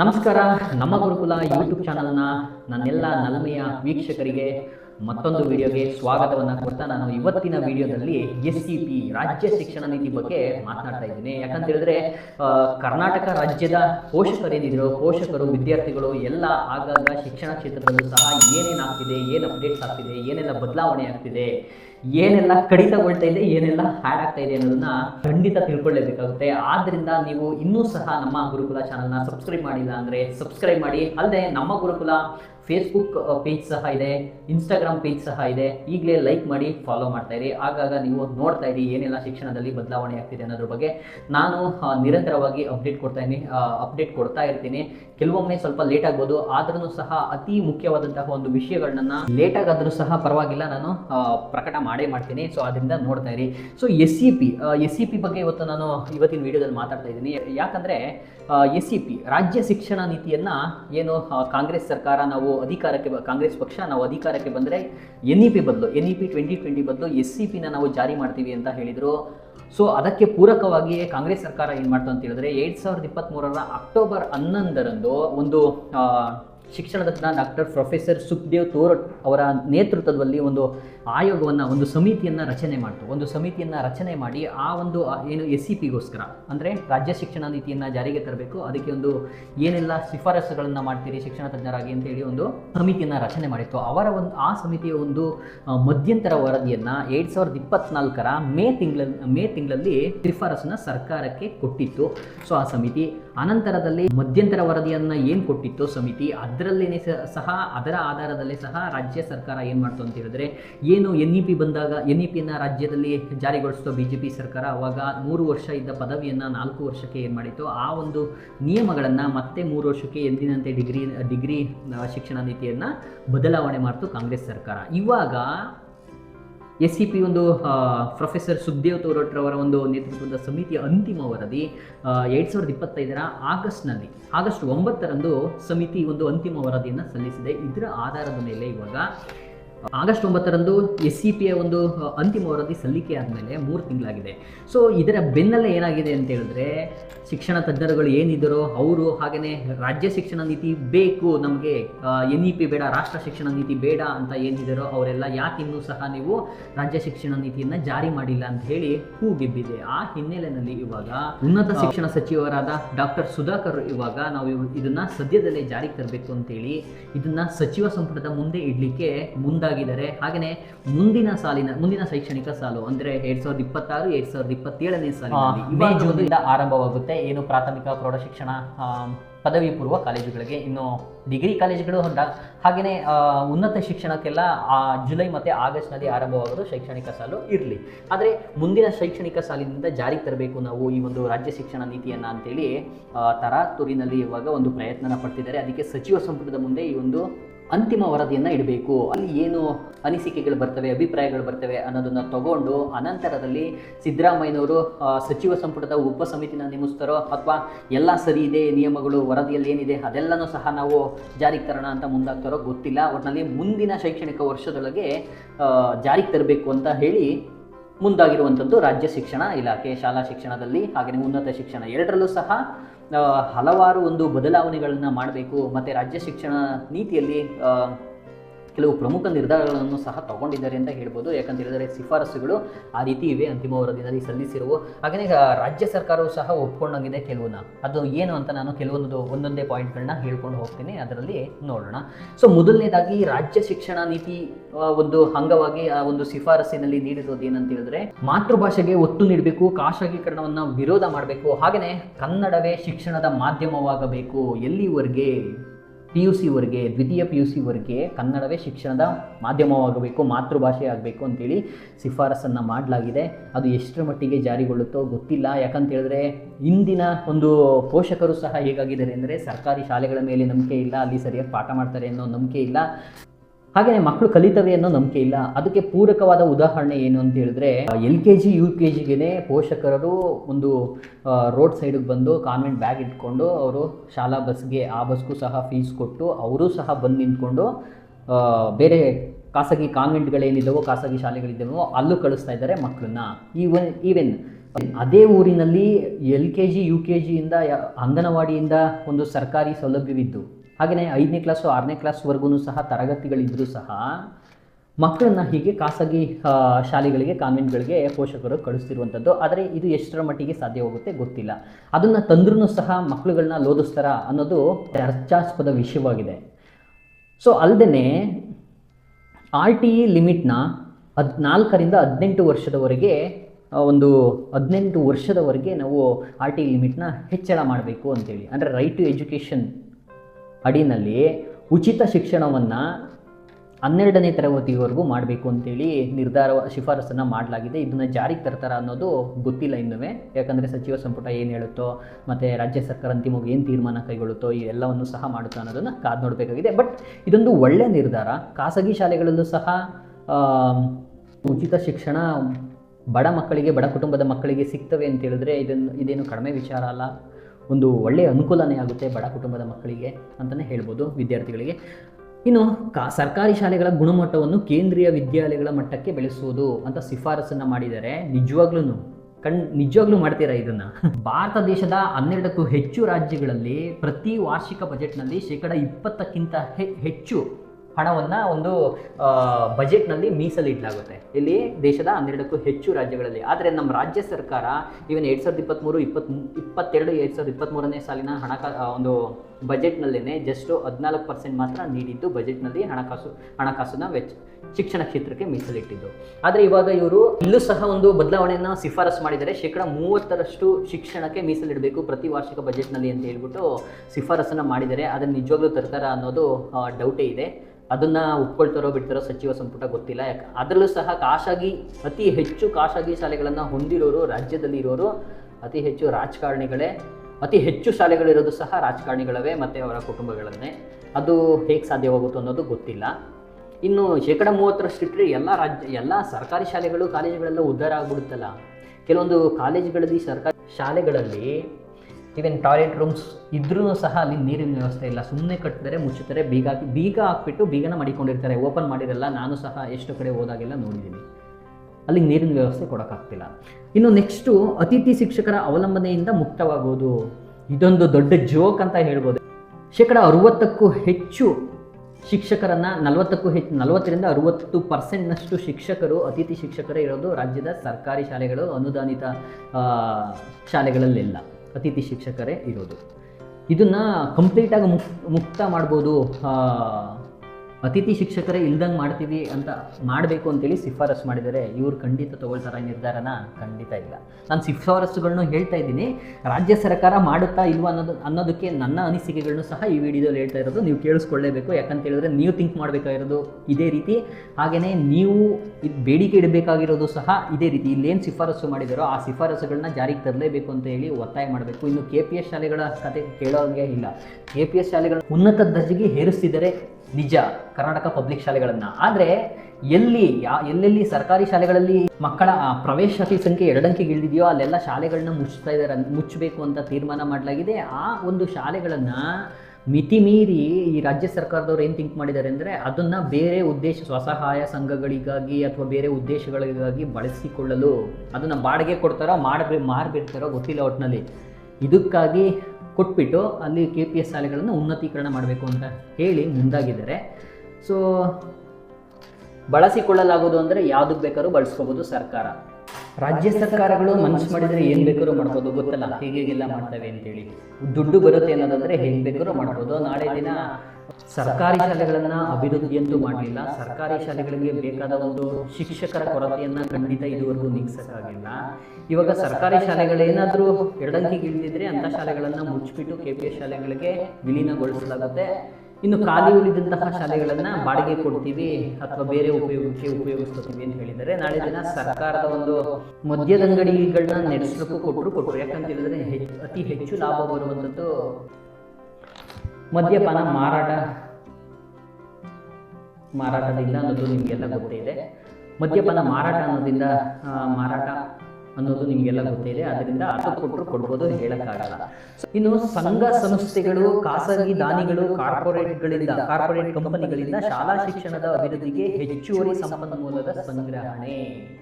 ನಮಸ್ಕಾರ ನಮ್ಮ ಗುರುಕುಲ ಯೂಟ್ಯೂಬ್ ಚಾನಲ್ನ ನನ್ನೆಲ್ಲ ನಲ್ಮೆಯ ವೀಕ್ಷಕರಿಗೆ. ಮತ್ತೊಂದು ವಿಡಿಯೋಗೆ ಸ್ವಾಗತವನ್ನು ಕೊಡ್ತಾ ನಾನು ಇವತ್ತಿನ ವಿಡಿಯೋದಲ್ಲಿ ಎಸ್ ಸಿ ಪಿ, ರಾಜ್ಯ ಶಿಕ್ಷಣ ನೀತಿ ಬಗ್ಗೆ ಮಾತನಾಡ್ತಾ ಇದ್ದೀನಿ. ಯಾಕಂತ ಹೇಳಿದ್ರೆ ಕರ್ನಾಟಕ ರಾಜ್ಯದ ಪೋಷಕರೇನಿದ್ರು, ಪೋಷಕರು, ವಿದ್ಯಾರ್ಥಿಗಳು ಎಲ್ಲ ಆಗಾಗ ಶಿಕ್ಷಣ ಕ್ಷೇತ್ರದಲ್ಲೂ ಸಹ ಏನೇನಾಗ್ತಿದೆ ಏನು ಅಪ್ಡೇಟ್ಸ್ ಆಗ್ತಿದೆ, ಏನೆಲ್ಲ ಬದಲಾವಣೆ ಆಗ್ತಿದೆ, ಏನೆಲ್ಲ ಕಡಿತಗೊಳ್ತಾ ಇದೆ, ಏನೆಲ್ಲ ಹ್ಯಾಡ್ ಆಗ್ತಾ ಇದೆ ಅನ್ನೋದನ್ನ ಖಂಡಿತ ತಿಳ್ಕೊಳ್ಳೇಬೇಕಾಗುತ್ತೆ. ಆದ್ರಿಂದ ನೀವು ಇನ್ನೂ ಸಹ ನಮ್ಮ ಗುರುಕುಲ ಚಾನಲ್ನ ಸಬ್ಸ್ಕ್ರೈಬ್ ಮಾಡಿಲ್ಲ ಅಂದ್ರೆ ಸಬ್ಸ್ಕ್ರೈಬ್ ಮಾಡಿ. ಅಲ್ಲದೆ ನಮ್ಮ ಗುರುಕುಲ ಫೇಸ್ಬುಕ್ ಪೇಜ್ ಸಹ ಇದೆ ಇನ್ಸ್ಟಾಗ್ರಾಮ್ ಪೇಜ್ ಸಹ ಇದೆ. ಈಗಲೇ ಲೈಕ್ ಮಾಡಿ ಫಾಲೋ ಮಾಡ್ತಾ ಇರಿ. ಆಗಾಗ ನೀವು ನೋಡ್ತಾ ಇರಿ ಏನೆಲ್ಲ ಶಿಕ್ಷಣದಲ್ಲಿ ಬದಲಾವಣೆ ಆಗ್ತಿದೆ ಅನ್ನೋದ್ರ ಬಗ್ಗೆ. ನಾನು ನಿರಂತರವಾಗಿ ಅಪ್ಡೇಟ್ ಕೊಡ್ತಾ ಇದ್ದೀನಿ ಅಪ್ಡೇಟ್ ಕೊಡ್ತಾ ಇರ್ತೀನಿ. ಕೆಲವೊಮ್ಮೆ ಸ್ವಲ್ಪ ಲೇಟ್ ಆಗ್ಬೋದು. ಆದ್ರೂ ಸಹ ಅತಿ ಮುಖ್ಯವಾದಂತಹ ಒಂದು ವಿಷಯಗಳನ್ನ ಲೇಟ್ ಆಗಾದ್ರೂ ಸಹ ಪರವಾಗಿಲ್ಲ. ನಾನು ಪ್ರಕಟ ಮಾಡೇ ಮಾಡ್ತೀನಿ. ಸೊ ಅದರಿಂದ ನೋಡ್ತಾ ಇರಿ. So S C P S C P ಬಗ್ಗೆ ಇವತ್ತು ನಾನು ಇವತ್ತಿನ ವಿಡಿಯೋದಲ್ಲಿ ಮಾತಾಡ್ತಾ ಇದ್ದೀನಿ. ಯಾಕಂದ್ರೆ ಎಸ್ ಸಿ ಪಿ ರಾಜ್ಯ ಶಿಕ್ಷಣ ನೀತಿಯನ್ನ ಏನು ಕಾಂಗ್ರೆಸ್ ಸರ್ಕಾರ ನಾವು ಅಧಿಕಾರಕ್ಕೆ ಕಾಂಗ್ರೆಸ್ ಪಕ್ಷ, ನಾವು ಅಧಿಕಾರಕ್ಕೆ ಬಂದರೆ ಎನ್ ಇ ಪಿ ಬದಲು N E P twenty twenty ಬದಲು ಎಸ್ ಸಿ ಪಿನ ನಾವು ಜಾರಿ ಮಾಡ್ತೀವಿ ಅಂತ ಹೇಳಿದರು. ಸೊ ಅದಕ್ಕೆ ಪೂರಕವಾಗಿ ಕಾಂಗ್ರೆಸ್ ಸರ್ಕಾರ ಏನು ಮಾಡ್ತು ಅಂತ ಹೇಳಿದ್ರೆ, ಎರಡ್ ಸಾವಿರದ ಇಪ್ಪತ್ತ್ಮೂರರ ಅಕ್ಟೋಬರ್ ಹನ್ನೊಂದರಂದು ಒಂದು ಆ, ತಜ್ಞ ಡಾಕ್ಟರ್ ಪ್ರೊಫೆಸರ್ ಸುಖದೇವ್ ತೋರಟ್ ಅವರ ನೇತೃತ್ವದಲ್ಲಿ ಒಂದು ಆಯೋಗವನ್ನು ಒಂದು ಸಮಿತಿಯನ್ನು ರಚನೆ ಮಾಡ್ತು. ಒಂದು ಸಮಿತಿಯನ್ನು ರಚನೆ ಮಾಡಿ ಆ ಒಂದು ಏನು ಎಸ್ ಸಿ ಪಿಗೋಸ್ಕರ ಅಂದರೆ ರಾಜ್ಯ ಶಿಕ್ಷಣ ನೀತಿಯನ್ನು ಜಾರಿಗೆ ತರಬೇಕು. ಅದಕ್ಕೆ ಒಂದು ಏನೆಲ್ಲ ಶಿಫಾರಸುಗಳನ್ನು ಮಾಡ್ತೀರಿ ಶಿಕ್ಷಣ ತಜ್ಞರಾಗಿ ಅಂತೇಳಿ ಒಂದು ಸಮಿತಿಯನ್ನು ರಚನೆ ಮಾಡಿತ್ತು. ಅವರ ಒಂದು ಆ ಸಮಿತಿಯ ಒಂದು ಮಧ್ಯಂತರ ವರದಿಯನ್ನು ಎರಡು ಸಾವಿರದ ಇಪ್ಪತ್ನಾಲ್ಕರ ಮೇ ತಿಂಗಳ ಮೇ ತಿಂಗಳಲ್ಲಿ ಶಿಫಾರಸನ್ನು ಸರ್ಕಾರಕ್ಕೆ ಕೊಟ್ಟಿತ್ತು. ಸೊ ಆ ಸಮಿತಿ ಅನಂತರದಲ್ಲಿ ಮಧ್ಯಂತರ ವರದಿಯನ್ನು ಏನು ಕೊಟ್ಟಿತ್ತು ಸಮಿತಿ ಅದರಲ್ಲೇನೆ ಸ- ಸಹ, ಅದರ ಆಧಾರದಲ್ಲಿ ಸಹ ರಾಜ್ಯ ಸರ್ಕಾರ ಏನು ಮಾಡ್ತು ಅಂತ ಹೇಳಿದ್ರೆ, ಏನು ಎನ್ ಇ ಪಿ ಬಂದಾಗ, ಎನ್ ಇ ಪಿಯನ್ನು ರಾಜ್ಯದಲ್ಲಿ ಜಾರಿಗೊಳಿಸಿತು ಬಿ ಜೆ ಪಿ ಸರ್ಕಾರ, ಅವಾಗ ಮೂರು ವರ್ಷ ಇದ್ದ ಪದವಿಯನ್ನು ನಾಲ್ಕು ವರ್ಷಕ್ಕೆ ಏನು ಮಾಡಿತ್ತು? ಆ ಒಂದು ನಿಯಮಗಳನ್ನು ಮತ್ತೆ ಮೂರು ವರ್ಷಕ್ಕೆ ಎಂದಿನಂತೆ ಡಿಗ್ರಿ ಡಿಗ್ರಿ ಶಿಕ್ಷಣ ನೀತಿಯನ್ನು ಬದಲಾವಣೆ ಮಾಡ್ತು ಕಾಂಗ್ರೆಸ್ ಸರ್ಕಾರ. ಇವಾಗ ಎಸ್ ಸಿ ಪಿ ಒಂದು ಪ್ರೊಫೆಸರ್ ಸುಖದೇವ್ ತೋರಟ್ರವರ ಒಂದು ನೇತೃತ್ವದ ಸಮಿತಿಯ ಅಂತಿಮ ವರದಿ ಎರಡು ಸಾವಿರದ ಇಪ್ಪತ್ತೈದರ ಆಗಸ್ಟ್ನಲ್ಲಿ, ಆಗಸ್ಟ್ ಒಂಬತ್ತರಂದು ಸಮಿತಿ ಒಂದು ಅಂತಿಮ ವರದಿಯನ್ನು ಸಲ್ಲಿಸಿದೆ. ಇದರ ಆಧಾರದ ಮೇಲೆ ಇವಾಗ ಆಗಸ್ಟ್ ಒಂಬತ್ತರಂದು ಎಸ್ ಸಿ ಪಿಯ ಒಂದು ಅಂತಿಮ ವರದಿ ಸಲ್ಲಿಕೆ ಆದಮೇಲೆ ಮೂರು ತಿಂಗಳಾಗಿದೆ. ಸೊ ಇದರ ಬೆನ್ನಲ್ಲೇ ಏನಾಗಿದೆ ಅಂತ ಹೇಳಿದ್ರೆ ಶಿಕ್ಷಣ ತಜ್ಞರುಗಳು ಏನಿದ್ದರೋ ಅವರು ಹಾಗೆಯೇ ರಾಜ್ಯ ಶಿಕ್ಷಣ ನೀತಿ ಬೇಕು ನಮಗೆ ಎನ್ ಇ ಪಿ ಬೇಡ ರಾಷ್ಟ್ರ ಶಿಕ್ಷಣ ನೀತಿ ಬೇಡ ಅಂತ ಏನಿದ್ದಾರೋ ಅವರೆಲ್ಲ ಯಾಕೆ ಇನ್ನೂ ಸಹ ನೀವು ರಾಜ್ಯ ಶಿಕ್ಷಣ ನೀತಿಯನ್ನು ಜಾರಿ ಮಾಡಿಲ್ಲ ಅಂತ ಹೇಳಿ ಕೂಗಿಬ್ಬಿದೆ ಆ ಹಿನ್ನೆಲೆಯಲ್ಲಿ ಇವಾಗ ಉನ್ನತ ಶಿಕ್ಷಣ ಸಚಿವರಾದ ಡಾಕ್ಟರ್ ಸುಧಾಕರ್ ಇವಾಗ ನಾವು ಇದನ್ನ ಸದ್ಯದಲ್ಲೇ ಜಾರಿಗೆ ತರಬೇಕು ಅಂತೇಳಿ ಇದನ್ನ ಸಚಿವ ಸಂಪುಟದ ಮುಂದೆ ಇಡ್ಲಿಕ್ಕೆ ಮುಂದಾಗಿದ್ದಾರೆ ಹಾಗೆಯೇ ಮುಂದಿನ ಸಾಲಿನ ಮುಂದಿನ ಶೈಕ್ಷಣಿಕ ಸಾಲು ಅಂದ್ರೆ ಎರಡ್ ಸಾವಿರದ ಇಪ್ಪತ್ತಾರು ಎರಡ್ ಸಾವಿರದ ಇಪ್ಪತ್ತೇಳನೇ ಸಾಲಿನಲ್ಲಿ ಮೇ ಆರಂಭವಾಗುತ್ತೆ. ಏನು ಪ್ರಾಥಮಿಕ ಪ್ರೌಢ ಶಿಕ್ಷಣ ಪದವಿ ಪೂರ್ವ ಕಾಲೇಜುಗಳಿಗೆ ಇನ್ನು ಡಿಗ್ರಿ ಕಾಲೇಜುಗಳು ಹೊಂದ ಹಾಗೆಯೇ ಉನ್ನತ ಶಿಕ್ಷಣಕ್ಕೆಲ್ಲ ಆ, ಜುಲೈ ಮತ್ತು ಆಗಸ್ಟ್ನಲ್ಲಿ ಆರಂಭವಾಗೋದು ಶೈಕ್ಷಣಿಕ ಸಾಲು ಇರಲಿ. ಆದರೆ ಮುಂದಿನ ಶೈಕ್ಷಣಿಕ ಸಾಲಿನಿಂದ ಜಾರಿಗೆ ತರಬೇಕು ನಾವು ಈ ಒಂದು ರಾಜ್ಯ ಶಿಕ್ಷಣ ನೀತಿಯನ್ನು ಅಂತೇಳಿ ತರಾತುರಿನಲ್ಲಿ ಇವಾಗ ಒಂದು ಪ್ರಯತ್ನನ ಪಡ್ತಿದ್ದಾರೆ. ಅದಕ್ಕೆ ಸಚಿವ ಸಂಪುಟದ ಮುಂದೆ ಈ ಒಂದು ಅಂತಿಮ ವರದಿಯನ್ನು ಇಡಬೇಕು. ಅಲ್ಲಿ ಏನು ಅನಿಸಿಕೆಗಳು ಬರ್ತವೆ, ಅಭಿಪ್ರಾಯಗಳು ಬರ್ತವೆ ಅನ್ನೋದನ್ನ ತಗೊಂಡು ಅನಂತರದಲ್ಲಿ ಸಿದ್ದರಾಮಯ್ಯನವರು ಸಚಿವ ಸಂಪುಟದ ಉಪ ಸಮಿತಿನ ನೇಮಿಸ್ತಾರೋ ಅಥವಾ ಎಲ್ಲ ಸರಿ ಇದೆ, ನಿಯಮಗಳು ವರದಿಯಲ್ಲಿ ಏನಿದೆ ಅದೆಲ್ಲನೂ ಸಹ ನಾವು ಜಾರಿಗೆ ತರೋಣ ಅಂತ ಮುಂದಾಗ್ತಾರೋ ಗೊತ್ತಿಲ್ಲ. ಒಟ್ಟಿನಲ್ಲಿ ಮುಂದಿನ ಶೈಕ್ಷಣಿಕ ವರ್ಷದೊಳಗೆ ಜಾರಿಗೆ ತರಬೇಕು ಅಂತ ಹೇಳಿ ಮುಂದಾಗಿರುವಂಥದ್ದು ರಾಜ್ಯ ಶಿಕ್ಷಣ ಇಲಾಖೆ. ಶಾಲಾ ಶಿಕ್ಷಣದಲ್ಲಿ ಹಾಗೆಯೇ ಉನ್ನತ ಶಿಕ್ಷಣ ಎರಡರಲ್ಲೂ ಸಹ ಹಲವಾರು ಒಂದು ಬದಲಾವಣೆಗಳನ್ನು ಮಾಡಬೇಕು. ಮತ್ತು ರಾಜ್ಯ ಶಿಕ್ಷಣ ನೀತಿಯಲ್ಲಿ ಕೆಲವು ಪ್ರಮುಖ ನಿರ್ಧಾರಗಳನ್ನು ಸಹ ತಗೊಂಡಿದ್ದಾರೆ ಅಂತ ಹೇಳ್ಬೋದು. ಯಾಕಂತ ಹೇಳಿದರೆ ಶಿಫಾರಸುಗಳು ಆ ರೀತಿ ಇವೆ. ಅಂತಿಮ ವರದಿನಲ್ಲಿ ಸಲ್ಲಿಸಿರುವ ಹಾಗೆಯೇ ರಾಜ್ಯ ಸರ್ಕಾರವು ಸಹ ಒಪ್ಕೊಂಡಂಗಿದೆ ಕೆಲವನ್ನ. ಅದು ಏನು ಅಂತ ನಾನು ಕೆಲವೊಂದು ಒಂದೊಂದೇ ಪಾಯಿಂಟ್ಗಳನ್ನ ಹೇಳ್ಕೊಂಡು ಹೋಗ್ತೀನಿ. ಅದರಲ್ಲಿ ನೋಡೋಣ. ಸೊ, ಮೊದಲನೇದಾಗಿ ರಾಜ್ಯ ಶಿಕ್ಷಣ ನೀತಿ ಒಂದು ಅಂಗವಾಗಿ ಆ ಒಂದು ಶಿಫಾರಸಿನಲ್ಲಿ ನೀಡಿರೋದು ಏನಂತ ಹೇಳಿದ್ರೆ ಮಾತೃಭಾಷೆಗೆ ಒತ್ತು ನೀಡಬೇಕು, ಖಾಸಗೀಕರಣವನ್ನು ವಿರೋಧ ಮಾಡಬೇಕು. ಹಾಗೆಯೇ ಕನ್ನಡವೇ ಶಿಕ್ಷಣದ ಮಾಧ್ಯಮವಾಗಬೇಕು ಎಲ್ಲಿವರೆಗೆ? ಪಿ ಯು ಸಿವರೆಗೆ ದ್ವಿತೀಯ ಪಿ ಯು ಸಿವರೆಗೆ ಕನ್ನಡವೇ ಶಿಕ್ಷಣದ ಮಾಧ್ಯಮವಾಗಬೇಕು, ಮಾತೃಭಾಷೆ ಆಗಬೇಕು ಅಂತೇಳಿ ಶಿಫಾರಸನ್ನು ಮಾಡಲಾಗಿದೆ. ಅದು ಎಷ್ಟರ ಮಟ್ಟಿಗೆ ಜಾರಿಗೊಳ್ಳುತ್ತೋ ಗೊತ್ತಿಲ್ಲ. ಯಾಕಂತ ಹೇಳಿದ್ರೆ ಇಂದಿನ ಒಂದು ಪೋಷಕರು ಸಹ ಹೇಗಾಗಿದ್ದಾರೆ ಅಂದರೆ ಸರ್ಕಾರಿ ಶಾಲೆಗಳ ಮೇಲೆ ನಂಬಿಕೆ ಇಲ್ಲ, ಅಲ್ಲಿ ಸರಿಯಾಗಿ ಪಾಠ ಮಾಡ್ತಾರೆ ಅನ್ನೋ ನಂಬಿಕೆ ಇಲ್ಲ. ಹಾಗೆಯೇ ಮಕ್ಕಳು ಕಲಿತವೆ ಅನ್ನೋ ನಂಬಿಕೆ ಇಲ್ಲ. ಅದಕ್ಕೆ ಪೂರಕವಾದ ಉದಾಹರಣೆ ಏನು ಅಂತ ಹೇಳಿದ್ರೆ, L K G, U K ಜಿಗೆ ಪೋಷಕರು ಒಂದು ರೋಡ್ ಸೈಡಿಗೆ ಬಂದು ಕಾನ್ವೆಂಟ್ ಬ್ಯಾಗ್ ಇಟ್ಕೊಂಡು ಅವರು ಶಾಲಾ ಬಸ್ಗೆ ಆ ಬಸ್ಗೂ ಸಹ ಫೀಸ್ ಕೊಟ್ಟು ಅವರು ಸಹ ಬಂದು ನಿಂತ್ಕೊಂಡು ಬೇರೆ ಖಾಸಗಿ ಕಾನ್ವೆಂಟ್ಗಳೇನಿದ್ದಾವೋ ಖಾಸಗಿ ಶಾಲೆಗಳಿದ್ದಾವೋ ಅಲ್ಲೂ ಕಳಿಸ್ತಾ ಇದ್ದಾರೆ ಮಕ್ಕಳನ್ನ ಈವನ್, ಈವೆನ್ ಅದೇ ಊರಿನಲ್ಲಿ L K G, U K ಜಿಯಿಂದ, ಅಂಗನವಾಡಿಯಿಂದ ಒಂದು ಸರ್ಕಾರಿ ಸೌಲಭ್ಯವಿದ್ದು. ಹಾಗೆಯೇ ಐದನೇ ಕ್ಲಾಸು ಆರನೇ ಕ್ಲಾಸ್ವರೆಗೂ ಸಹ ತರಗತಿಗಳಿದ್ದರೂ ಸಹ ಮಕ್ಕಳನ್ನ ಹೀಗೆ ಖಾಸಗಿ ಶಾಲೆಗಳಿಗೆ, ಕಾನ್ವೆಂಟ್ಗಳಿಗೆ ಪೋಷಕರು ಕಳಿಸ್ತಿರುವಂಥದ್ದು ಆದರೆ ಇದು ಎಷ್ಟರ ಮಟ್ಟಿಗೆ ಸಾಧ್ಯವಾಗುತ್ತೆ ಗೊತ್ತಿಲ್ಲ. ಅದನ್ನು ತಂದ್ರೂ ಸಹ ಮಕ್ಕಳುಗಳನ್ನ ಲೋಧಿಸ್ತಾರ ಅನ್ನೋದು ಚರ್ಚಾಸ್ಪದ ವಿಷಯವಾಗಿದೆ. ಸೊ ಅಲ್ಲದೆ ಆರ್ ಟಿ ಇ ಲಿಮಿಟ್ನ ಹದಿನಾಲ್ಕರಿಂದ ಹದಿನೆಂಟು ವರ್ಷದವರೆಗೆ ಒಂದು ಹದಿನೆಂಟು ವರ್ಷದವರೆಗೆ ನಾವು ಆರ್ ಟಿ ಲಿಮಿಟ್ನ ಹೆಚ್ಚಳ ಮಾಡಬೇಕು ಅಂತೇಳಿ. ಅಂದರೆ ರೈಟ್ ಟು ಎಜುಕೇಷನ್ ಅಡಿನಲ್ಲಿ ಉಚಿತ ಶಿಕ್ಷಣವನ್ನು ಹನ್ನೆರಡನೇ ತರಗತಿವರೆಗೂ ಮಾಡಬೇಕು ಅಂತೇಳಿ ನಿರ್ಧಾರ, ಶಿಫಾರಸನ್ನು ಮಾಡಲಾಗಿದೆ. ಇದನ್ನು ಜಾರಿಗೆ ತರ್ತಾರ ಅನ್ನೋದು ಗೊತ್ತಿಲ್ಲ ಇನ್ನೂ ಯಾಕಂದರೆ ಸಚಿವ ಸಂಪುಟ ಏನು ಹೇಳುತ್ತೋ, ಮತ್ತು ರಾಜ್ಯ ಸರ್ಕಾರ ಅಂತಿಮವಾಗಿ ಏನು ತೀರ್ಮಾನ ಕೈಗೊಳ್ಳುತ್ತೋ, ಈ ಎಲ್ಲವನ್ನು ಸಹ ಮಾಡುತ್ತೋ ಅನ್ನೋದನ್ನು ಕಾದು ನೋಡಬೇಕಾಗಿದೆ. ಬಟ್ ಇದೊಂದು ಒಳ್ಳೆಯ ನಿರ್ಧಾರ. ಖಾಸಗಿ ಶಾಲೆಗಳಲ್ಲೂ ಸಹ ಉಚಿತ ಶಿಕ್ಷಣ ಬಡ ಮಕ್ಕಳಿಗೆ, ಬಡ ಕುಟುಂಬದ ಮಕ್ಕಳಿಗೆ ಸಿಗ್ತವೆ ಅಂತ ಹೇಳಿದ್ರೆ ಇದನ್ನು ಇದೇನು ಕಡಿಮೆ ವಿಚಾರ ಅಲ್ಲ. ಒಂದು ಒಳ್ಳೆಯ ಅನುಕೂಲನೇ ಆಗುತ್ತೆ ಬಡ ಕುಟುಂಬದ ಮಕ್ಕಳಿಗೆ ಅಂತಲೇ ಹೇಳ್ಬೋದು ವಿದ್ಯಾರ್ಥಿಗಳಿಗೆ. ಇನ್ನು ಕಾ, ಸರ್ಕಾರಿ ಶಾಲೆಗಳ ಗುಣಮಟ್ಟವನ್ನು ಕೇಂದ್ರೀಯ ವಿದ್ಯಾಲಯಗಳ ಮಟ್ಟಕ್ಕೆ ಬೆಳೆಸುವುದು ಅಂತ ಶಿಫಾರಸನ್ನು ಮಾಡಿದರೆ ನಿಜವಾಗ್ಲೂ ಕಣ್, ನಿಜವಾಗ್ಲೂ ಮಾಡ್ತೀರಾ ಇದನ್ನ? ಭಾರತ ದೇಶದ ಹನ್ನೆರಡಕ್ಕೂ ಹೆಚ್ಚು ರಾಜ್ಯಗಳಲ್ಲಿ ಪ್ರತಿ ವಾರ್ಷಿಕ ಬಜೆಟ್ನಲ್ಲಿ ಶೇಕಡ ಇಪ್ಪತ್ತಕ್ಕಿಂತ ಹೆಚ್ಚು ಹಣವನ್ನು ಒಂದು ಬಜೆಟ್ನಲ್ಲಿ ಮೀಸಲಿಡಲಾಗುತ್ತೆ ಇಲ್ಲಿ ದೇಶದ ಹನ್ನೆರಡಕ್ಕೂ ಹೆಚ್ಚು ರಾಜ್ಯಗಳಲ್ಲಿ. ಆದರೆ ನಮ್ಮ ರಾಜ್ಯ ಸರ್ಕಾರ ಇವನ್ ಎರಡು ಸಾವಿರದ ಇಪ್ಪತ್ತ್ಮೂರು ಇಪ್ಪತ್ತ್, ಇಪ್ಪತ್ತೆರಡು, ಎರಡು ಸಾವಿರದ ಇಪ್ಪತ್ತ್ಮೂರನೇ ಸಾಲಿನ ಹಣಕಾ ಒಂದು ಬಜೆಟ್ನಲ್ಲೇ ಜಸ್ಟ್ ಹದಿನಾಲ್ಕು ಪರ್ಸೆಂಟ್ ಮಾತ್ರ ನೀಡಿದ್ದು ಬಜೆಟ್ನಲ್ಲಿ ಹಣಕಾಸು ಹಣಕಾಸನ್ನ ವೆಚ್ಚ, ಶಿಕ್ಷಣ ಕ್ಷೇತ್ರಕ್ಕೆ ಮೀಸಲಿಟ್ಟಿದ್ದು. ಆದರೆ ಇವಾಗ ಇವರು ಇಲ್ಲೂ ಸಹ ಒಂದು ಬದಲಾವಣೆಯನ್ನು ಶಿಫಾರಸು ಮಾಡಿದ್ದಾರೆ. ಶೇಕಡ ಮೂವತ್ತರಷ್ಟು ಶಿಕ್ಷಣಕ್ಕೆ ಮೀಸಲಿಡಬೇಕು ಪ್ರತಿ ವಾರ್ಷಿಕ ಬಜೆಟ್ನಲ್ಲಿ ಅಂತ ಹೇಳ್ಬಿಟ್ಟು ಶಿಫಾರಸನ್ನು ಮಾಡಿದ್ದಾರೆ. ಅದನ್ನು ನಿಜವಾಗ್ಲೂ ತರ್ತಾರ ಅನ್ನೋದು ಡೌಟೇ ಇದೆ. ಅದನ್ನ ಒಪ್ಕೊಳ್ತಾರೋ ಬಿಡ್ತಾರೋ ಸಚಿವ ಸಂಪುಟ ಗೊತ್ತಿಲ್ಲ. ಯಾಕೆ ಅದರಲ್ಲೂ ಸಹ ಖಾಸಗಿ ಅತಿ ಹೆಚ್ಚು ಖಾಸಗಿ ಶಾಲೆಗಳನ್ನು ಹೊಂದಿರೋರು ರಾಜ್ಯದಲ್ಲಿ ಇರೋರು ಅತಿ ಹೆಚ್ಚು ರಾಜಕಾರಣಿಗಳೇ. ಅತಿ ಹೆಚ್ಚು ಶಾಲೆಗಳಿರೋದು ಸಹ ರಾಜಕಾರಣಿಗಳವೇ ಮತ್ತು ಅವರ ಕುಟುಂಬಗಳನ್ನೇ. ಅದು ಹೇಗೆ ಸಾಧ್ಯವಾಗುತ್ತೋ ಅನ್ನೋದು ಗೊತ್ತಿಲ್ಲ. ಇನ್ನು ಶೇಕಡ ಮೂವತ್ತರಷ್ಟು ಇಟ್ಟರೆ ಎಲ್ಲ ರಾಜ್ಯ ಎಲ್ಲ ಸರ್ಕಾರಿ ಶಾಲೆಗಳು, ಕಾಲೇಜುಗಳೆಲ್ಲ ಉದ್ಧಾರ ಆಗ್ಬಿಡುತ್ತಲ್ಲ. ಕೆಲವೊಂದು ಕಾಲೇಜುಗಳಲ್ಲಿ ಸರ್ಕಾರಿ ಶಾಲೆಗಳಲ್ಲಿ ಈವನ್ ಟಾಯ್ಲೆಟ್ ರೂಮ್ಸ್ ಇದ್ರೂ ಸಹ ಅಲ್ಲಿ ನೀರಿನ ವ್ಯವಸ್ಥೆ ಇಲ್ಲ. ಸುಮ್ಮನೆ ಕಟ್ಟಿದರೆ ಮುಚ್ಚುತ್ತಾರೆ ಬೀಗ ಹಾಕಿ ಬೀಗ ಹಾಕ್ಬಿಟ್ಟು ಬೀಗನ ಮಾಡಿಕೊಂಡಿರ್ತಾರೆ. ಓಪನ್ ಮಾಡಿರಲ್ಲ. ನಾನು ಸಹ ಎಷ್ಟು ಕಡೆ ಹೋದಾಗೆಲ್ಲ ನೋಡಿದ್ದೀನಿ. ಅಲ್ಲಿ ನೀರಿನ ವ್ಯವಸ್ಥೆ ಕೊಡೋಕ್ಕಾಗ್ತಿಲ್ಲ. ಇನ್ನು ನೆಕ್ಸ್ಟು ಅತಿಥಿ ಶಿಕ್ಷಕರ ಅವಲಂಬನೆಯಿಂದ ಮುಕ್ತವಾಗುವುದು ಇದೊಂದು ದೊಡ್ಡ ಜೋಕ್ ಅಂತ ಹೇಳ್ಬೋದು. ಶೇಕಡ ಅರುವತ್ತಕ್ಕೂ ಹೆಚ್ಚು ಶಿಕ್ಷಕರನ್ನು, ನಲವತ್ತಕ್ಕೂ ಹೆಚ್ಚು, ನಲವತ್ತರಿಂದ ಅರುವತ್ತು ಪರ್ಸೆಂಟ್ನಷ್ಟು ಶಿಕ್ಷಕರು, ಅತಿಥಿ ಶಿಕ್ಷಕರೇ ಇರೋದು ರಾಜ್ಯದ ಸರ್ಕಾರಿ ಶಾಲೆಗಳು, ಅನುದಾನಿತ ಶಾಲೆಗಳಲ್ಲಿಲ್ಲ ಶಾಲೆಗಳಲ್ಲೆಲ್ಲ. ಅತಿಥಿ ಶಿಕ್ಷಕರೇ ಇರೋದು. ಇದನ್ನು ಕಂಪ್ಲೀಟಾಗಿ ಮುಕ್ ಮುಕ್ತ ಮಾಡ್ಬೋದು ಅತಿಥಿ ಶಿಕ್ಷಕರೇ ಇಲ್ದಂಗೆ ಮಾಡ್ತೀವಿ ಅಂತ ಮಾಡಬೇಕು ಅಂತೇಳಿ ಶಿಫಾರಸು ಮಾಡಿದರೆ ಇವರು ಖಂಡಿತ ತಗೊಳ್ತಾರ, ನಿರ್ಧಾರನ ಖಂಡಿತ ಇಲ್ಲ. ನಾನು ಶಿಫಾರಸುಗಳನ್ನು ಹೇಳ್ತಾ ಇದ್ದೀನಿ. ರಾಜ್ಯ ಸರ್ಕಾರ ಮಾಡುತ್ತಾ ಇಲ್ವಾ ಅನ್ನೋದು, ಅನ್ನೋದಕ್ಕೆ ನನ್ನ ಅನಿಸಿಕೆಗಳನ್ನು ಸಹ ಈ ವಿಡಿಯೋದಲ್ಲಿ ಹೇಳ್ತಾ ಇರೋದು. ನೀವು ಕೇಳಿಸ್ಕೊಳ್ಳೇಬೇಕು. ಯಾಕಂತ ಹೇಳಿದ್ರೆ ನೀವು ಥಿಂಕ್ ಮಾಡಬೇಕಾಗಿರೋದು ಇದೇ ರೀತಿ. ಹಾಗೆಯೇ ನೀವು ಇದು ಬೇಡಿಕೆ ಇಡಬೇಕಾಗಿರೋದು ಸಹ ಇದೇ ರೀತಿ. ಇಲ್ಲೇನು ಶಿಫಾರಸು ಮಾಡಿದಾರೋ ಆ ಶಿಫಾರಸುಗಳನ್ನ ಜಾರಿಗೆ ತರಲೇಬೇಕು ಅಂತ ಹೇಳಿ ಒತ್ತಾಯ ಮಾಡಬೇಕು. ಇನ್ನು ಕೆ ಪಿ ಎಸ್ ಶಾಲೆಗಳ ಕತೆ ಕೇಳೋಂಗೆ ಇಲ್ಲ. ಕೆ ಪಿ ಎಸ್ ಶಾಲೆಗಳ ಉನ್ನತ ದರ್ಜೆಗೆ ಹೇರಿಸ್ತಿದ್ದಾರೆ. ನಿಜ ಕರ್ನಾಟಕ ಪಬ್ಲಿಕ್ ಶಾಲೆಗಳನ್ನು. ಆದರೆ ಎಲ್ಲಿ ಯಾ, ಎಲ್ಲೆಲ್ಲಿ ಸರ್ಕಾರಿ ಶಾಲೆಗಳಲ್ಲಿ ಮಕ್ಕಳ ಪ್ರವೇಶ ಪ್ರವೇಶಾತಿ ಸಂಖ್ಯೆ ಎರಡಂಕೆ ಇಳಿದಿದೆಯೋ ಅಲ್ಲೆಲ್ಲ ಶಾಲೆಗಳನ್ನ ಮುಚ್ತಾ ಇದ್ದಾರೆ ಮುಚ್ಚಬೇಕು ಅಂತ ತೀರ್ಮಾನ ಮಾಡಲಾಗಿದೆ. ಆ ಒಂದು ಶಾಲೆಗಳನ್ನು ಮಿತಿ ಮೀರಿ ಈ ರಾಜ್ಯ ಸರ್ಕಾರದವ್ರು ಏನು ಥಿಂಕ್ ಮಾಡಿದ್ದಾರೆ ಅಂದರೆ ಅದನ್ನು ಬೇರೆ ಉದ್ದೇಶ, ಸ್ವಸಹಾಯ ಸಂಘಗಳಿಗಾಗಿ ಅಥವಾ ಬೇರೆ ಉದ್ದೇಶಗಳಿಗಾಗಿ ಬಳಸಿಕೊಳ್ಳಲು ಅದನ್ನು ಬಾಡಿಗೆ ಕೊಡ್ತಾರೋ, ಮಾಡಬೇ, ಮಾರ್ಬಿಡ್ತಾರೋ ಗೊತ್ತಿಲ್ಲ ಒಟ್ಟಿನಲ್ಲಿ ಇದಕ್ಕಾಗಿ ಕೊಟ್ಬಿಟ್ಟು ಅಲ್ಲಿ ಕೆ ಪಿ ಎಸ್ ಶಾಲೆಗಳನ್ನು ಉನ್ನತೀಕರಣ ಮಾಡಬೇಕು ಅಂತ ಹೇಳಿ ಮುಂದಾಗಿದ್ದಾರೆ. ಸೊ ಬಳಸಿಕೊಳ್ಳಲಾಗೋದು ಅಂದರೆ ಯಾವುದಕ್ಕೆ ಬೇಕಾದ್ರೂ ಬಳಸ್ಕೋಬೋದು ಸರ್ಕಾರ. ರಾಜ್ಯ ಸರ್ಕಾರಗಳು ಮನಸ್ಸು ಮಾಡಿದರೆ ಏನು ಬೇಕಾದ್ರೂ ಮಾಡ್ಬೋದು ಗೊತ್ತಲ್ಲ ಹೇಗೆಲ್ಲ ಮಾಡ್ತವೆ ಅಂತೇಳಿ. ದುಡ್ಡು ಬರುತ್ತೆ ಅನ್ನೋದಾದರೆ ಹೆಂಗೆ ಬೇಕಾದ್ರೂ ಮಾಡ್ಬೋದು. ನಾಳೆ ದಿನ ಸರ್ಕಾರಿ ಶಾಲೆಗಳನ್ನು ಅಭಿವೃದ್ಧಿಯಂತೂ ಮಾಡಲಿಲ್ಲ. ಸರ್ಕಾರಿ ಶಾಲೆಗಳಿಗೆ ಬೇಕಾದ ಒಂದು ಶಿಕ್ಷಕರ ಕೊರತೆಯನ್ನು ಖಂಡಿತ ಇದುವರೆಗೂ ನೀಗಿಸೋಕ್ಕಾಗಿಲ್ಲ. ಇವಾಗ ಸರ್ಕಾರಿ ಶಾಲೆಗಳೇನಾದರೂ ಎರಡಂಕಿಗೆ ಇಳಿದಿದ್ರೆ ಅಂತ ಶಾಲೆಗಳನ್ನು ಮುಚ್ಚಿಬಿಟ್ಟು ಕೆ ಪಿ ಎಸ್ ಶಾಲೆಗಳಿಗೆ ವಿಲೀನಗೊಳಿಸಲಾಗುತ್ತೆ. ಇನ್ನು ಖಾಲಿ ಉಳಿದಂತಹ ಶಾಲೆಗಳನ್ನು ಬಾಡಿಗೆ ಕೊಡ್ತೀವಿ ಅಥವಾ ಬೇರೆ ಉಪಯೋಗಕ್ಕೆ ಉಪಯೋಗಿಸ್ತೀವಿ ಅಂತ ಹೇಳಿದರೆ ನಾಳೆ ದಿನ ಸರ್ಕಾರದ ಒಂದು ಮದ್ಯದಂಗಡಿಗಳನ್ನ ನಡೆಸಲಿಕ್ಕೂ ಕೊಟ್ಟರು ಕೊಟ್ಟರು ಯಾಕಂತ ಹೇಳಿದ್ರೆ ಅತಿ ಹೆಚ್ಚು ಲಾಭ ಬರುವಂಥದ್ದು ಮದ್ಯಪಾನ, ಮಾರಾಟ. ಮಾರಾಟದಿಂದ ಅನ್ನೋದು ನಿಮಗೆಲ್ಲ ಗೊತ್ತೇ ಇದೆ. ಮದ್ಯಪಾನ, ಮಾರಾಟ ಅನ್ನೋದ್ರಿಂದ ಮಾರಾಟ ಅನ್ನೋದು ನಿಮಗೆಲ್ಲ ಗೊತ್ತೇ ಇದೆ. ಅದರಿಂದ ಅದು ಕೊಟ್ಟರು ಕೊಡ್ಬೋದು ಹೇಳಕ್ಕಾಗಲ್ಲ. ಇನ್ನು ಸಂಘ ಸಂಸ್ಥೆಗಳು, ಖಾಸಗಿ ದಾನಿಗಳು, ಕಾರ್ಪೊರೇಟ್ಗಳಿಂದ, ಕಾರ್ಪೊರೇಟ್ ಕಂಪನಿಗಳಿಂದ ಶಾಲಾ ಶಿಕ್ಷಣದ ಅಭಿವೃದ್ಧಿಗೆ ಹೆಚ್ಚುವರಿ ಸಂಪನ್ಮೂಲದ ಸಂಗ್ರಹಣೆ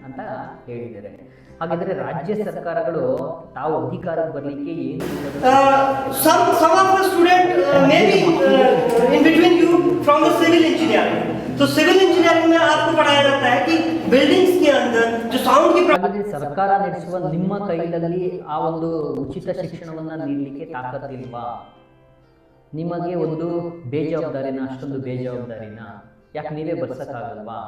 ಅಂತ ಹೇಳಿದ್ದಾರೆ. ಹಾಗಾದ್ರೆ ರಾಜ್ಯ ಸರ್ಕಾರಗಳು ತಾವು ಅಧಿಕಾರಕ್ಕೆ ಬರಲಿಕ್ಕೆ ಏನು Uh, some some of the student uh, maybe uh, in between you from the civil engineering. तो सिविल इंजीनियरिंग में आपको पढ़ाया जाता है कि बिल्डिंग्स के अंदर जो साउंड की ಹಾಗಾದ್ರೆ ಸರ್ಕಾರ ನಡೆಸುವ ನಿಮ್ಮ ಕೈಯಲ್ಲಿ ಆ ಒಂದು ಉಚಿತ ಶಿಕ್ಷಣವನ್ನ ನೀಡಲಿಕ್ಕೆ ತಾಕತ್ತಿಲ್ವಾ ನಿಮಗೆ ಒಂದು ಬೇಜವಾಬ್ದಾರಿನ ಅಷ್ಟೊಂದು ಬೇಜವಾಬ್ದಾರಿನ ಯಾಕೆ ನೀವೇ ಬರ್ಸಕ್ಕಾಗಲ್ವಾ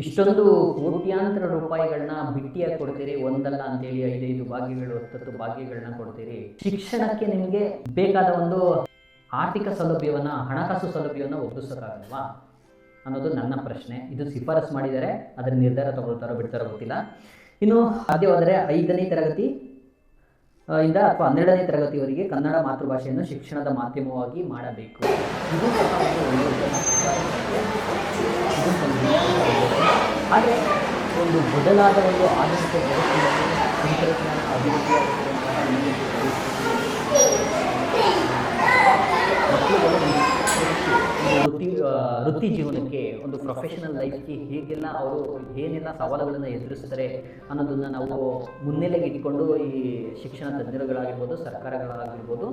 ಇಷ್ಟೊಂದು ಕೋಟ್ಯಾಂತರ ರೂಪಾಯಿಗಳನ್ನ ಬಿಟ್ಟಿಯಾಗಿ ಕೊಡ್ತೀರಿ, ಒಂದಲ್ಲ ಅಂತೇಳಿ ಐದೈದು ಭಾಗ್ಯಗಳು, ಹತ್ತತ್ತು ಭಾಗ್ಯಗಳನ್ನ ಕೊಡ್ತೀರಿ. ಶಿಕ್ಷಣಕ್ಕೆ ನಿಮಗೆ ಬೇಕಾದ ಒಂದು ಆರ್ಥಿಕ ಸೌಲಭ್ಯವನ್ನ, ಹಣಕಾಸು ಸೌಲಭ್ಯವನ್ನ ಒದಗಿಸೋಕ್ಕಾಗಲ್ವಾ ಅನ್ನೋದು ನನ್ನ ಪ್ರಶ್ನೆ. ಇದು ಶಿಫಾರಸ್ ಮಾಡಿದರೆ ಅದರ ನಿರ್ಧಾರ ತಗೊಳ್ತಾರೋ ಬಿಡ್ತಾರೋ ಗೊತ್ತಿಲ್ಲ. ಇನ್ನು ಸಾಧ್ಯವಾದರೆ ಐದನೇ ತರಗತಿ ಇಂದ ಅಥವಾ ಹನ್ನೆರಡನೇ ತರಗತಿವರೆಗೆ ಕನ್ನಡ ಮಾತೃಭಾಷೆಯನ್ನು ಶಿಕ್ಷಣದ ಮಾಧ್ಯಮವಾಗಿ ಮಾಡಬೇಕು. ಸಹ ಒಂದು ಬದಲಾದ ಒಂದು ಆಧುನಿಕ ವ್ಯವಸ್ಥೆಯಲ್ಲಿ ತಂತ್ರಜ್ಞಾನ ಅಭಿವೃದ್ಧಿ ವೃತ್ತಿ ವೃತ್ತಿ ಜೀವನಕ್ಕೆ ಒಂದು ಪ್ರೊಫೆಷನಲ್ ಲೈಫ್ಗೆ ಹೇಗೆಲ್ಲ ಅವರು ಏನೆಲ್ಲ ಸವಾಲುಗಳನ್ನು ಎದುರಿಸ್ತಾರೆ ಅನ್ನೋದನ್ನು ನಾವು ಮುನ್ನೆಲೆಗೆ ಇಟ್ಕೊಂಡು ಈ ಶಿಕ್ಷಣ ತಜ್ಞರುಗಳಾಗಿರ್ಬೋದು ಸರ್ಕಾರಗಳಾಗಿರ್ಬೋದು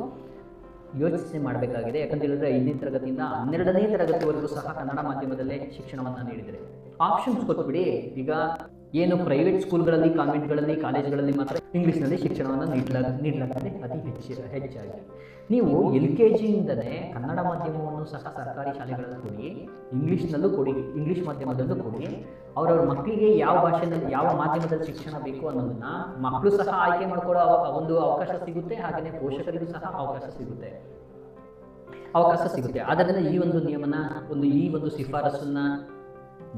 ಯೋಚನೆ ಮಾಡಬೇಕಾಗಿದೆ. ಯಾಕಂತ ಹೇಳಿದ್ರೆ ಐದನೇ ತರಗತಿಯಿಂದ ಹನ್ನೆರಡನೇ ತರಗತಿವರೆಗೂ ಸಹ ಕನ್ನಡ ಮಾಧ್ಯಮದಲ್ಲೇ ಶಿಕ್ಷಣವನ್ನು ನೀಡಿದರೆ. ಆಪ್ಷನ್ಸ್ ಕೊಟ್ಬಿಡಿ. ಈಗ ಏನು ಪ್ರೈವೇಟ್ ಸ್ಕೂಲ್ಗಳಲ್ಲಿ ಕಾನ್ವೆಂಟ್ಗಳಲ್ಲಿ ಕಾಲೇಜ್ಗಳಲ್ಲಿ ಮಾತ್ರ ಇಂಗ್ಲೀಷ್ನಲ್ಲಿ ಶಿಕ್ಷಣವನ್ನು ನೀಡಲ ನೀಡಲಾಗಿದೆ ಅತಿ ಹೆಚ್ಚು, ಹೆಚ್ಚಾಗಿ. ನೀವು ಎಲ್ ಕೆ ಜಿಯಿಂದಲೇ ಕನ್ನಡ ಮಾಧ್ಯಮವನ್ನು ಸಹ ಸರ್ಕಾರಿ ಶಾಲೆಗಳಲ್ಲಿ ಕೊಡಿ ಇಂಗ್ಲೀಷ್ನಲ್ಲೂ ಕೊಡಿ ಇಂಗ್ಲೀಷ್ ಮಾಧ್ಯಮದಲ್ಲೂ ಕೊಡಿ. ಅವರವ್ರ ಮಕ್ಕಳಿಗೆ ಯಾವ ಭಾಷೆಯಲ್ಲಿ ಯಾವ ಮಾಧ್ಯಮದಲ್ಲಿ ಶಿಕ್ಷಣ ಬೇಕು ಅನ್ನೋದನ್ನ ಮಕ್ಕಳು ಸಹ ಆಯ್ಕೆ ಮಾಡಿಕೊಳ್ಳೋ ಒಂದು ಅವಕಾಶ ಸಿಗುತ್ತೆ ಹಾಗೆಯೇ ಪೋಷಕರಿಗೂ ಸಹ ಅವಕಾಶ ಸಿಗುತ್ತೆ. ಅವಕಾಶ ಸಿಗುತ್ತೆ. ಆದ್ದರಿಂದ ಈ ಒಂದು ನಿಯಮನ, ಒಂದು ಈ ಒಂದು ಶಿಫಾರಸನ್ನ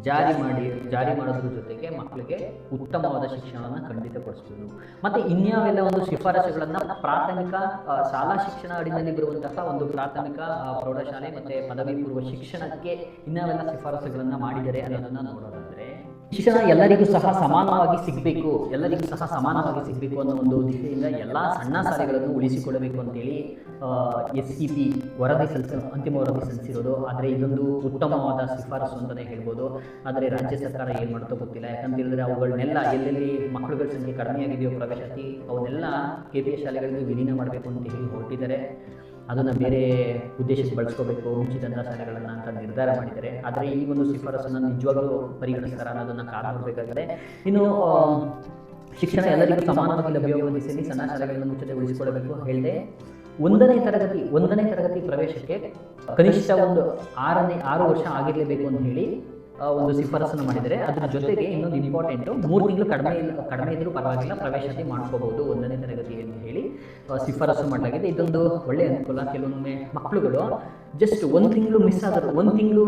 ಜಾರಿ ಮಾಡಿ, ಜಾರಿ ಮಾಡೋದ್ರ ಜೊತೆಗೆ ಮಕ್ಕಳಿಗೆ ಉತ್ತಮವಾದ ಶಿಕ್ಷಣವನ್ನು ಖಂಡಿತ ಕೊಡಿಸ್ಬೋದು ಮತ್ತೆ ಇನ್ಯಾವೆಲ್ಲ ಒಂದು ಶಿಫಾರಸುಗಳನ್ನ ಪ್ರಾಥಮಿಕ ಶಾಲಾ ಶಿಕ್ಷಣ ಅಡಿನಲ್ಲಿ ಬರುವಂತಹ ಒಂದು ಪ್ರಾಥಮಿಕ ಪ್ರೌಢಶಾಲೆ ಮತ್ತೆ ಪದವಿ ಪೂರ್ವ ಶಿಕ್ಷಣಕ್ಕೆ ಇನ್ಯಾವೆಲ್ಲ ಶಿಫಾರಸುಗಳನ್ನ ಮಾಡಿದರೆ ಅನ್ನೋದನ್ನ ನೋಡೋದಾದ್ರೆ ಶಿಕ್ಷಣ ಎಲ್ಲರಿಗೂ ಸಹ ಸಮಾನವಾಗಿ ಸಿಗಬೇಕು, ಎಲ್ಲರಿಗೂ ಸಹ ಸಮಾನವಾಗಿ ಸಿಗಬೇಕು ಅನ್ನೋ ಒಂದು ದೃಷ್ಟಿಯಿಂದ ಎಲ್ಲ ಸಣ್ಣ ಶಾಲೆಗಳನ್ನು ಉಳಿಸಿಕೊಳ್ಳಬೇಕು ಅಂತೇಳಿ ಎಸ್ ಸಿ ಪಿ ವರದಿ ಸಲ್ಲಿಸ, ಅಂತಿಮ ವರದಿ ಸಲ್ಲಿಸಿರೋದು. ಆದರೆ ಇದೊಂದು ಉತ್ತಮವಾದ ಶಿಫಾರಸು ಅಂತಲೇ ಹೇಳ್ಬೋದು. ಆದರೆ ರಾಜ್ಯ ಸರ್ಕಾರ ಏನು ಮಾಡುತ್ತೋ ಗೊತ್ತಿಲ್ಲ. ಯಾಕಂತ ಹೇಳಿದ್ರೆ ಅವುಗಳನ್ನೆಲ್ಲ ಎಲ್ಲೆಲ್ಲಿ ಮಕ್ಕಳುಗಳ ಸಂಖ್ಯೆ ಕಡಿಮೆಯಾಗಿದೆಯೋ ಪ್ರವೇಶಾತಿ, ಅವನ್ನೆಲ್ಲ ಕೆ ಪಿ ಶಾಲೆಗಳಿಗೆ ವಿಲೀನ ಮಾಡಬೇಕು ಅಂತ ಹೇಳಿ ಹೊರಟಿದ್ದಾರೆ. ಅದನ್ನು ಬೇರೆ ಉದ್ದೇಶಿಸಿ ಬಳಸ್ಕೋಬೇಕು ಉಚಿತ ಶಾಲೆಗಳನ್ನು ಅಂತ ನಿರ್ಧಾರ ಮಾಡಿದ್ದಾರೆ. ಆದರೆ ಈ ಒಂದು ಶಿಫಾರಸನ್ನು ನಿಜವಾಗಲೂ ಪರಿಗಣಿಸ್ತಾರ ಅನ್ನೋದನ್ನು ಕಾದು ನೋಡಬೇಕಾಗಿದೆ. ಇನ್ನು ಶಿಕ್ಷಣ ಎಲ್ಲರಿಗೂ ಸಮಾನವಾಗಿ ಲಭ್ಯವಾಗುವ ದಿಸೆಯಲ್ಲಿ ಸಣ್ಣ ಶಾಲೆಗಳನ್ನು ಮುಚ್ಚತೆಗೊಳಿಸಿಕೊಳ್ಳಬೇಕು ಹೇಳಿದೆ, ಒಂದನೇ ತರಗತಿ ಒಂದನೇ ತರಗತಿ ಪ್ರವೇಶಕ್ಕೆ ಕನಿಷ್ಠ ಒಂದು ಆರನೇ, ಆರು ವರ್ಷ ಆಗಿರಲೇಬೇಕು ಅಂತ ಹೇಳಿ ಒಂದು ಶಿಫಾರಸನ್ನು ಮಾಡಿದರೆ ಅದರ ಜೊತೆಗೆ ಇನ್ನೊಂದು ಇಂಪಾರ್ಟೆಂಟು ಮೂರು ತಿಂಗಳು ಕಡಿಮೆ ಕಡಿಮೆ ಇದ್ರೂ ಪರವಾಗಿಲ್ಲ ಪ್ರವೇಶಾತಿ ಮಾಡ್ಕೋಬಹುದು ಒಂದನೇ ತರಗತಿ ಅಂತ ಹೇಳಿ ಶಿಫಾರಸು ಮಾಡಲಾಗಿದೆ. ಇದೊಂದು ಒಳ್ಳೆಯ ಅನುಕೂಲ. ಕೆಲವೊಮ್ಮೆ ಮಕ್ಕಳುಗಳು ಜಸ್ಟ್ ಒಂದು ತಿಂಗಳು ಮಿಸ್ ಆದರೂ, ಒಂದು ತಿಂಗಳು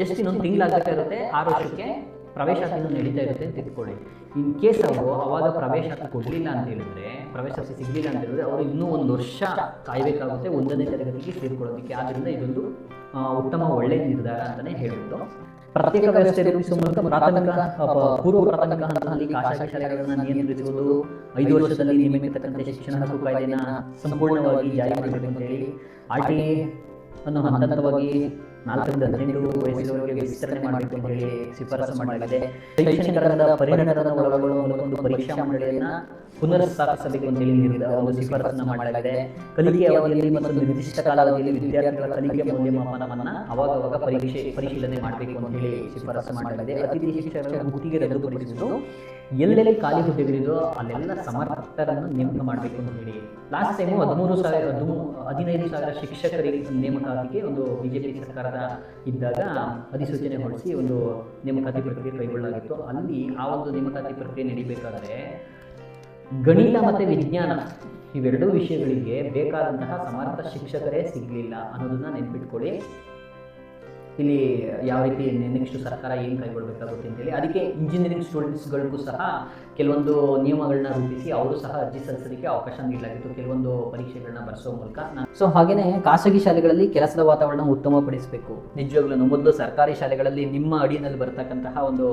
ಜಸ್ಟ್ ಇನ್ನೊಂದು ತಿಂಗಳಾಗ್ತಾ ಇರುತ್ತೆ, ಆರು ವರ್ಷಕ್ಕೆ ಪ್ರವೇಶಾತಿನೂ ನಡೀತಾ ಇರುತ್ತೆ ಅಂತ ತಿಳ್ಕೊಳ್ಳಿ ಇನ್ ಕೇಸ್ ಅವರು ಅವಾಗ ಪ್ರವೇಶಾತಿ ಕೊಡಲಿಲ್ಲ ಅಂತ ಹೇಳಿದ್ರೆ, ಪ್ರವೇಶ ಸಿಗಲಿಲ್ಲ ಅಂತ ಹೇಳಿದ್ರೆ ಅವರು ಇನ್ನೂ ಒಂದು ವರ್ಷ ಕಾಯಬೇಕಾಗುತ್ತೆ ಒಂದನೇ ತರಗತಿಗೆ ಸೇರಿಕೊಳ್ಳೋದಕ್ಕೆ. ಆದ್ದರಿಂದ ಇದೊಂದು ಉತ್ತಮ ಒಳ್ಳೆಯ ನಿರ್ಧಾರ ಅಂತಲೇ ಹೇಳ್ಬೋದು. ಪ್ರತ್ಯೇಕ ವ್ಯವಸ್ಥೆ ರೂಪಿಸುವ ಮೂಲಕ ಪ್ರಾಥಮಿಕ ಪೂರ್ವ ಪ್ರಾಥಮಿಕ ಹಂತದಲ್ಲಿ ಖಾಸಗಿ ಶಾಲೆಗಳನ್ನು ನಿಯಂತ್ರಿಸುವುದು ಐದು ವರ್ಷದಲ್ಲಿ ನೇಮಿತಕ್ಕಂತೆ ಶಿಕ್ಷಣ ಹಕ್ಕು ಕಾಯ್ದೆನ ಸಂಪೂರ್ಣವಾಗಿ ಜಾರಿ ಮಾಡಬೇಕು ಅಂತ ಹೇಳಿ ಆರ್ ಟಿ ಅನ್ನು ಹಂತ ಹಂತವಾಗಿ ನಾಲ್ಕರಿಂದ ಹದಿನೆಂಟು ವಯಸ್ಸಿನವರೆಗೆ ವಿಸ್ತರಣೆ ಮಾಡಬೇಕು ಅಂತ ಹೇಳಿ ಶಿಫಾರಸು ಮಾಡಲಾಗಿದೆ ಶೈಕ್ಷಣಿಕ ರಂಗದ ಪರಿಣತರನ್ನು ಒಳಗೊಳ್ಳುವ ಮೂಲಕ ಒಂದು ಪರೀಕ್ಷಾ ಮಂಡಳಿಯನ್ನ ಪುನರ್ ಸ್ಥಾಪಿಸಬೇಕು ಅಂತ ಹೇಳಿ ನಿರ್ಧಾರ ಒಂದು ಶಿಫಾರಸನ್ನು ಮಾಡಲಾಗಿದೆ. ಕಲಿಕೆ ಅವಧಿಯಲ್ಲಿ ಮತ್ತು ನಿರ್ದಿಷ್ಟ ಕಾಲಾವಧಿಯಲ್ಲಿ ವಿದ್ಯಾರ್ಥಿಗಳ ಕಲಿಕೆ ಮೌಲ್ಯಮಾಪನವನ್ನು ಅವಾಗವಾಗ ಪರೀಕ್ಷೆ ಪರಿಶೀಲನೆ ಮಾಡಬೇಕು ಅಂತ ಹೇಳಿ ಶಿಫಾರಸು ಮಾಡಲಾಗಿದೆ. ಅತಿಥಿ ಶಿಕ್ಷಕರ ಗುತ್ತಿಗೆ ರದ್ದುಪಡಿಸಿದ್ದು ಎಲ್ಲೆಲ್ಲಿ ಖಾಲಿ ಹುದ್ದೆಗಳಿದೋ ಅಲ್ಲೆಲ್ಲ ಸಮರ್ಥರನ್ನು ನೇಮಕ ಮಾಡಬೇಕು ಅಂತ ಹೇಳಿ. ಲಾಸ್ಟ್ ಟೈಮು ಹದಿಮೂರು ಸಾವಿರ, ಹದಿಮೂ, ಹದಿನೈದು ಸಾವಿರ ಶಿಕ್ಷಕರಿಗೆ ನೇಮಕಾತಿಗೆ ಒಂದು ಬಿಜೆಪಿ ಸರ್ಕಾರದ ಇದ್ದಾಗ ಅಧಿಸೂಚನೆ ಹೊರಡಿಸಿ ಒಂದು ನೇಮಕಾತಿ ಪ್ರಕ್ರಿಯೆ ಕೈಗೊಳ್ಳಲಾಗಿತ್ತು. ಅಲ್ಲಿ ಆ ಒಂದು ನೇಮಕಾತಿ ಪ್ರಕ್ರಿಯೆ ನಡೀಬೇಕಾದ್ರೆ ಗಣಿತ ಮತ್ತು ವಿಜ್ಞಾನ ಇವೆರಡೂ ವಿಷಯಗಳಿಗೆ ಬೇಕಾದಂತಹ ಸಮರ್ಥ ಶಿಕ್ಷಕರೇ ಸಿಗಲಿಲ್ಲ ಅನ್ನೋದನ್ನ ನೆನ್ಪಿಟ್ಕೊಳ್ಳಿ. ಇಲ್ಲಿ ಯಾವ ರೀತಿ ನೆಕ್ಸ್ಟ್ ಸರ್ಕಾರ ಏನು ಅಂತ ಅಂತೇಳಿ, ಅದಕ್ಕೆ ಇಂಜಿನಿಯರಿಂಗ್ ಸ್ಟೂಡೆಂಟ್ಸ್ಗಳಿಗೂ ಸಹ ಕೆಲವೊಂದು ನಿಯಮಗಳನ್ನ ರೂಪಿಸಿ ಅವರು ಸಹ ಅರ್ಜಿ ಸಲ್ಲಿಸಲಿಕ್ಕೆ ಅವಕಾಶ ನೀಡಲಾಗಿತ್ತು. ಕೆಲವೊಂದು ಪರೀಕ್ಷೆಗಳನ್ನ ಬರೆಸೋ ಮೂಲಕ. ಸೊ ಹಾಗೇನೆ ಖಾಸಗಿ ಶಾಲೆಗಳಲ್ಲಿ ಕೆಲಸದ ವಾತಾವರಣ ಉತ್ತಮಪಡಿಸಬೇಕು. ನಿಜವಾಗ್ಲೂ ಮೊದಲು ಸರ್ಕಾರಿ ಶಾಲೆಗಳಲ್ಲಿ ನಿಮ್ಮ ಅಡಿಯಲ್ಲಿ ಬರತಕ್ಕಂತಹ ಒಂದು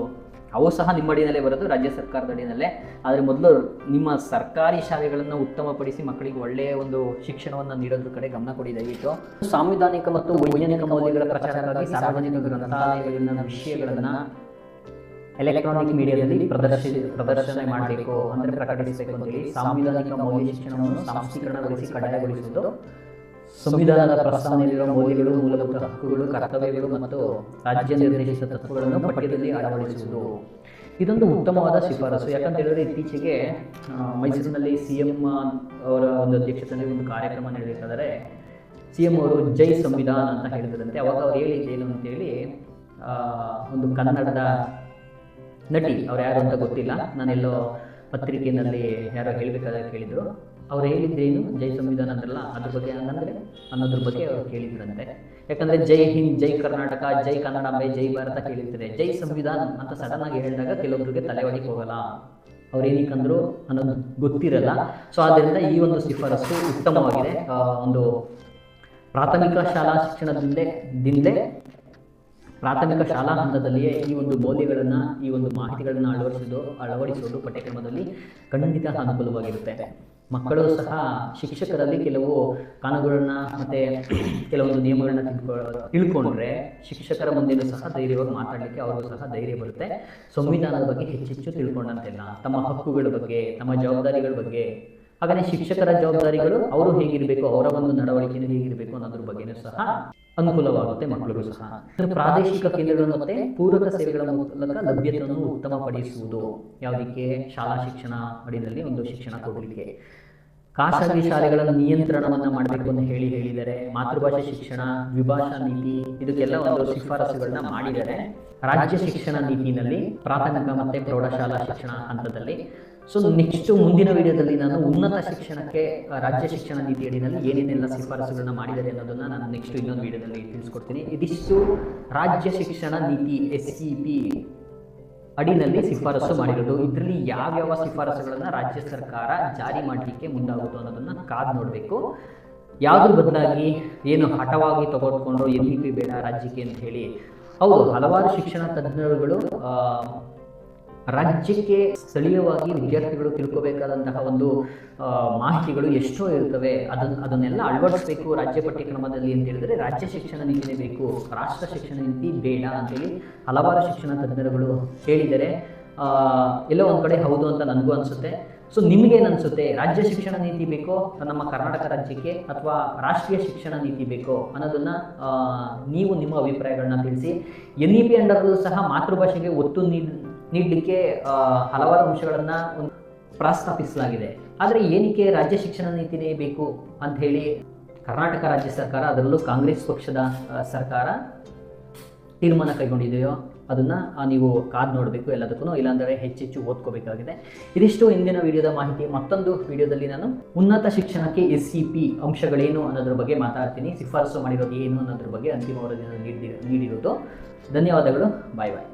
ಅವು ಸಹ ನಿಮ್ಮ ಅಡಿನಲ್ಲೇ ಬರೋದು, ರಾಜ್ಯ ಸರ್ಕಾರದ ಅಡಿನಲ್ಲೇ. ಆದರೆ ಮೊದಲು ನಿಮ್ಮ ಸರ್ಕಾರಿ ಶಾಲೆಗಳನ್ನು ಉತ್ತಮಪಡಿಸಿ ಮಕ್ಕಳಿಗೆ ಒಳ್ಳೆಯ ಒಂದು ಶಿಕ್ಷಣವನ್ನು ನೀಡೋದ್ರ ಕಡೆ ಗಮನ ಕೊಡಿ, ದಯವಿಟ್ಟು. ಸಾಂವಿಧಾನಿಕ ಮತ್ತು ವೈಜ್ಞಾನಿಕ ಮೌಲ್ಯಗಳ ಪ್ರಚಾರಕ್ಕಾಗಿ ಸಾರ್ವಜನಿಕ ಗ್ರಂಥಾಲಯಗಳನ್ನ, ವಿಷಯಗಳನ್ನು ಎಲೆಕ್ಟ್ರಾನಿಕ್ ಮೀಡಿಯಾದಲ್ಲಿ ಪ್ರದರ್ಶಿ, ಪ್ರದರ್ಶನ ಮಾಡಬೇಕು, ಅಂದರೆ ಪ್ರಕಟಿಸಬೇಕು ಅಂತೇಳಿ ಸಾಂವಿಧಾನಿಕ ಮೌಲ್ಯ ಶಿಕ್ಷಣವನ್ನು ಸಾಂಸ್ಥಿಕರಣಗೊಳಿಸಿ ಕಡ್ಡಾಯಗೊಳಿಸುವುದು ಸಂವಿಧಾನದ ಪ್ರಸ್ತಾವನೆಯಲ್ಲಿರುವ ಮೌಲ್ಯಗಳು ಮೂಲಭೂತ ಹಕ್ಕುಗಳು ಕರ್ತವ್ಯಗಳು ಮತ್ತು ರಾಜ್ಯ ನಿರ್ದೇಶಿತ ತತ್ವಗಳನ್ನು ಪಠ್ಯದಲ್ಲಿ ಅಳವಡಿಸುವುದು. ಇದೊಂದು ಉತ್ತಮವಾದ ಶಿಫಾರಸು. ಯಾಕಂತ ಹೇಳಿದ್ರೆ ಇತ್ತೀಚೆಗೆ ಮೈಸೂರಿನಲ್ಲಿ ಸಿ ಎಂ ಅವರ ಒಂದು ಅಧ್ಯಕ್ಷತೆಯಲ್ಲಿ ಒಂದು ಕಾರ್ಯಕ್ರಮ ನಡೆಯಬೇಕಾದರೆ ಸಿ ಎಂ ಅವರು ಜೈ ಸಂವಿಧಾನ ಅಂತ ಹೇಳಿದ್ರಂತೆ. ಅವಾಗ ಅವ್ರು ಹೇಳಿದ್ದೇನು ಅಂತೇಳಿ ಆ, ಒಂದು ಕನ್ನಡದ ನಟಿ ಅವ್ರು ಯಾರು ಅಂತ ಗೊತ್ತಿಲ್ಲ. ನಾನೆಲ್ಲೋ ಪತ್ರಿಕೆಯಲ್ಲಿ ಯಾರೋ ಹೇಳಬೇಕಾದ್ರೆ ಕೇಳಿದ್ರು ಅವ್ರು ಹೇಳಿದ್ದೇನು ಜೈ ಸಂವಿಧಾನ ಅಂದ್ರಲ್ಲ, ಅದ್ರ ಬಗ್ಗೆ ಹಂಗಂದ್ರೆ ಅನ್ನೋದ್ರ ಬಗ್ಗೆ ಅವ್ರು ಕೇಳಿದ್ರಂತೆ. ಯಾಕಂದ್ರೆ ಜೈ ಹಿಂದ್, ಜೈ ಕರ್ನಾಟಕ, ಜೈ ಕನ್ನಡ ಕನ್ನಡಾಂಬೆ ಜೈ ಭಾರತ ಕೇಳಿರ್ತಾರೆ. ಜೈ ಸಂವಿಧಾನ ಅಂತ ಸಡನ್ ಆಗಿ ಹೇಳಿದಾಗ ಕೆಲವೊಬ್ಬರಿಗೆ ತಲೆ ಹೊಡಿಕ್ ಹೋಗಲ್ಲ. ಅವ್ರು ಏನಕ್ಕಂದ್ರು ಅನ್ನೋದು ಗೊತ್ತಿರಲ್ಲ. ಸೊ ಆದ್ದರಿಂದ ಈ ಒಂದು ಶಿಫಾರಸು ಉತ್ತಮವಾಗಿದೆ. ಒಂದು ಪ್ರಾಥಮಿಕ ಶಾಲಾ ಶಿಕ್ಷಣದಿಂದಲೇ ದಿಂದಲೇ ಪ್ರಾಥಮಿಕ ಶಾಲಾ ಹಂತದಲ್ಲಿಯೇ ಈ ಒಂದು ಮೌಲ್ಯಗಳನ್ನು ಈ ಒಂದು ಮಾಹಿತಿಗಳನ್ನು ಅಳವಡಿಸೋದು ಅಳವಡಿಸೋದು ಪಠ್ಯಕ್ರಮದಲ್ಲಿ ಖಂಡಿತ ಅನುಕೂಲವಾಗಿರುತ್ತೆ. ಮಕ್ಕಳು ಸಹ ಶಿಕ್ಷಕರಲ್ಲಿ ಕೆಲವು ಕಾನೂನುಗಳನ್ನ ಮತ್ತೆ ಕೆಲವೊಂದು ನಿಯಮಗಳನ್ನ ತಿಳ್ಕೊ, ತಿಳ್ಕೊಂಡ್ರೆ ಶಿಕ್ಷಕರ ಮುಂದಿನ ಸಹ ಧೈರ್ಯವಾಗಿ ಮಾತಾಡಲಿಕ್ಕೆ ಅವ್ರಿಗೂ ಸಹ ಧೈರ್ಯ ಬರುತ್ತೆ. ಸಂವಿಧಾನದ ಬಗ್ಗೆ ಹೆಚ್ಚೆಚ್ಚು ತಿಳ್ಕೊಂಡಂತೆಲ್ಲ, ತಮ್ಮ ಹಕ್ಕುಗಳ ಬಗ್ಗೆ, ತಮ್ಮ ಜವಾಬ್ದಾರಿಗಳ ಬಗ್ಗೆ ಹಾಗಾದ್ರೆ ಶಿಕ್ಷಕರ ಜವಾಬ್ದಾರಿಗಳು ಅವರು ಹೇಗಿರಬೇಕು, ಅವರ ಒಂದು ನಡವಳಿಕೆ ಹೇಗಿರಬೇಕು ಅನ್ನೋದ್ರ ಬಗ್ಗೆನೂ ಸಹ ಅನುಕೂಲವಾಗುತ್ತೆ ಮಕ್ಕಳಿಗೂ ಸಹ. ಪ್ರಾದೇಶಿಕ ಕೇಂದ್ರಗಳನ್ನು ಮತ್ತೆ ಪೂರಕ ಸೇವೆಗಳ ಮೂಲಕ ಲಭ್ಯತೆಯನ್ನು ಉತ್ತಮಪಡಿಸುವುದು. ಯಾವುದಕ್ಕೆ? ಶಾಲಾ ಶಿಕ್ಷಣ ಅಡಿನಲ್ಲಿ ಒಂದು ಶಿಕ್ಷಣ ಕೊಡಲಿಕ್ಕೆ. ಖಾಸಗಿ ಶಾಲೆಗಳ ನಿಯಂತ್ರಣವನ್ನ ಮಾಡಬೇಕು ಅಂತ ಹೇಳಿ ಹೇಳಿದರೆ ಮಾತೃಭಾಷೆ ಶಿಕ್ಷಣ ದ್ವಿಭಾಷಾ ನೀತಿ ಇದಕ್ಕೆಲ್ಲ ಒಂದು ಶಿಫಾರಸುಗಳನ್ನ ಮಾಡಿದ್ದಾರೆ ರಾಜ್ಯ ಶಿಕ್ಷಣ ನೀತಿನಲ್ಲಿ ಪ್ರಾಥಮಿಕ ಮತ್ತೆ ಪ್ರೌಢಶಾಲಾ ಶಿಕ್ಷಣ ಹಂತದಲ್ಲಿ. ಸೊ ನೆಕ್ಸ್ಟ್ ಮುಂದಿನ ವಿಡಿಯೋದಲ್ಲಿ ನಾನು ಉನ್ನತ ಶಿಕ್ಷಣಕ್ಕೆ ರಾಜ್ಯ ಶಿಕ್ಷಣ ನೀತಿ ಅಡಿನಲ್ಲಿ ಏನೇನೆಲ್ಲ ಶಿಫಾರಸುಗಳನ್ನ ಮಾಡಿದ್ದಾರೆ ಅನ್ನೋದನ್ನ ನಾನು ನೆಕ್ಸ್ಟ್ ಇನ್ನೊಂದು ವಿಡಿಯೋದಲ್ಲಿ ತಿಳಿಸ್ಕೊಡ್ತೀನಿ. ಇದಿಷ್ಟು ರಾಜ್ಯ ಶಿಕ್ಷಣ ನೀತಿ ಎಸ್ ಪಿ ಅಡಿನಲ್ಲಿ ಶಿಫಾರಸು ಮಾಡಿರೋದು. ಇದರಲ್ಲಿ ಯಾವ್ಯಾವ ಶಿಫಾರಸುಗಳನ್ನು ರಾಜ್ಯ ಸರ್ಕಾರ ಜಾರಿ ಮಾಡಲಿಕ್ಕೆ ಮುಂದಾಗುತ್ತೋ ಅನ್ನೋದನ್ನ ಕಾದು ನೋಡಬೇಕು. ಯಾವುದ್ರ ಬದಲಾಗಿ ಏನು ಹಠವಾಗಿ ತಗೊಂಡ್ಕೊಂಡು ಎಲ್ ಬೇಡ ರಾಜ್ಯಕ್ಕೆ ಅಂತ ಹೇಳಿ. ಹೌದು, ಹಲವಾರು ಶಿಕ್ಷಣ ತಜ್ಞರುಗಳು ರಾಜ್ಯಕ್ಕೆ ಸ್ಥಳೀಯವಾಗಿ ವಿದ್ಯಾರ್ಥಿಗಳು ತಿಳ್ಕೋಬೇಕಾದಂತಹ ಒಂದು ಮಾಹಿತಿಗಳು ಎಷ್ಟೋ ಇರ್ತವೆ. ಅದನ್ನ ಅದನ್ನೆಲ್ಲ ಅಳವಡಿಸಬೇಕು ರಾಜ್ಯ ಪಠ್ಯಕ್ರಮದಲ್ಲಿ ಅಂತ ಹೇಳಿದ್ರೆ ರಾಜ್ಯ ಶಿಕ್ಷಣ ನೀತಿನೇ ಬೇಕು, ರಾಷ್ಟ್ರ ಶಿಕ್ಷಣ ನೀತಿ ಬೇಡ ಅಂತೇಳಿ ಹಲವಾರು ಶಿಕ್ಷಣ ತಜ್ಞರುಗಳು ಹೇಳಿದರೆ ಎಲ್ಲೋ ಒಂದು ಕಡೆ ಹೌದು ಅಂತ ನನಗೂ ಅನ್ಸುತ್ತೆ. ಸೊ ನಿಮ್ಗೇನು ಅನ್ಸುತ್ತೆ ರಾಜ್ಯ ಶಿಕ್ಷಣ ನೀತಿ ಬೇಕೋ? ನಮ್ಮ ಕರ್ನಾಟಕ ರಾಜ್ಯಕ್ಕೆ ಅಥವಾ ರಾಷ್ಟ್ರೀಯ ಶಿಕ್ಷಣ ನೀತಿ ಬೇಕೋ? ಅನ್ನೋದನ್ನ ನೀವು ನಿಮ್ಮ ಅಭಿಪ್ರಾಯಗಳನ್ನ ತಿಳಿಸಿ. ಎನ್ ಇ ಪಿ ಅಂಡರ್ ಸಹ ಮಾತೃಭಾಷೆಗೆ ಒತ್ತು ನೀಡ್ ನೀಡಲಿಕ್ಕೆ ಹಲವಾರು ಅಂಶಗಳನ್ನು ಪ್ರಸ್ತಾಪಿಸಲಾಗಿದೆ. ಆದರೆ ಏನಕ್ಕೆ ರಾಜ್ಯ ಶಿಕ್ಷಣ ನೀತಿನೇ ಬೇಕು ಅಂತ ಹೇಳಿ ಕರ್ನಾಟಕ ರಾಜ್ಯ ಸರ್ಕಾರ, ಅದರಲ್ಲೂ ಕಾಂಗ್ರೆಸ್ ಪಕ್ಷದ ಸರ್ಕಾರ ತೀರ್ಮಾನ ಕೈಗೊಂಡಿದೆಯೋ ಅದನ್ನ ನೀವು ಕಾದ್ ನೋಡಬೇಕು ಎಲ್ಲದಕ್ಕೂ ಇಲ್ಲಾಂದರೆ ಹೆಚ್ಚೆಚ್ಚು ಓದ್ಕೋಬೇಕಾಗಿದೆ. ಇದಿಷ್ಟು ಇಂದಿನ ವಿಡಿಯೋದ ಮಾಹಿತಿ. ಮತ್ತೊಂದು ವಿಡಿಯೋದಲ್ಲಿ ನಾನು ಉನ್ನತ ಶಿಕ್ಷಣಕ್ಕೆ ಎಸ್ ಸಿ ಪಿ ಅಂಶಗಳೇನು ಅನ್ನೋದ್ರ ಬಗ್ಗೆ ಮಾತಾಡ್ತೀನಿ. ಶಿಫಾರಸು ಮಾಡಿರೋದು ಏನು ಅನ್ನೋದ್ರ ಬಗ್ಗೆ ಅಂತಿಮ ವರದಿಯನ್ನು ನೀಡಿ ನೀಡಿರೋದು. ಧನ್ಯವಾದಗಳು. ಬಾಯ್ ಬಾಯ್.